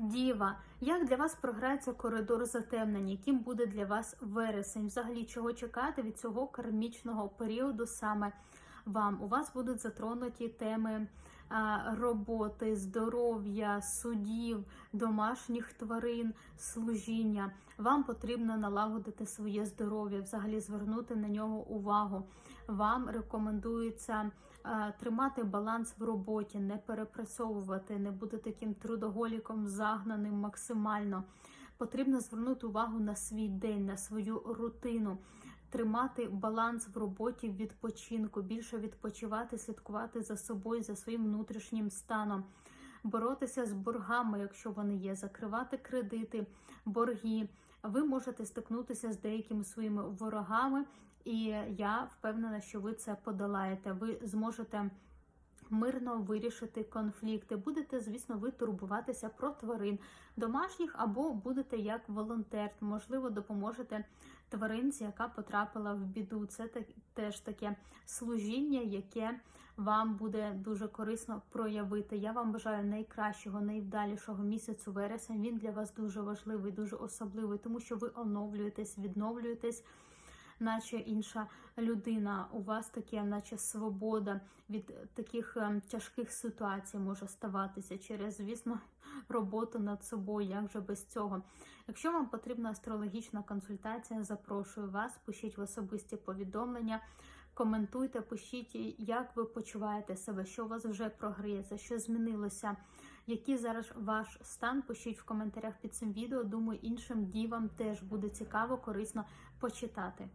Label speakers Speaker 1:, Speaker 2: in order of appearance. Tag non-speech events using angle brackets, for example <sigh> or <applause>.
Speaker 1: Діва, як для вас програється коридор затемнення? Яким буде для вас вересень? Взагалі, чого чекати від цього кармічного періоду саме вам? У вас будуть затронуті теми роботи, здоров'я, судів, домашніх тварин, служіння. Вам потрібно налагодити своє здоров'я, взагалі звернути на нього увагу. Вам рекомендується тримати баланс в роботі, не перепрацьовувати, не бути таким трудоголіком, загнаним максимально. Потрібно звернути увагу на свій день, на свою рутину, тримати баланс в роботі, в відпочинку, більше відпочивати, слідкувати за собою, за своїм внутрішнім станом. Боротися з боргами, якщо вони є, закривати кредити, борги. Ви можете стикнутися з деякими своїми ворогами, і я впевнена, що ви це подолаєте. Ви зможете мирно вирішити конфлікти. Будете, звісно, ви турбуватися про тварин домашніх або будете як волонтер, можливо, допоможете тваринці, яка потрапила в біду. Це так, теж таке служіння, яке вам буде дуже корисно проявити. Я вам бажаю найкращого, найвдалішого місяцю вересень. Він для вас дуже важливий, дуже особливий, тому що ви оновлюєтесь, відновлюєтесь наче інша людина. У вас таке, наче свобода від таких ем, тяжких ситуацій може ставатися через, звісно, <laughs> роботу над собою. Як же без цього? Якщо вам потрібна астрологічна консультація, запрошую вас, пишіть в особисті повідомлення. Коментуйте, пишіть, як ви почуваєте себе, що у вас вже програється, що змінилося, який зараз ваш стан. Пишіть в коментарях під цим відео. Думаю, іншим дівам теж буде цікаво, корисно почитати.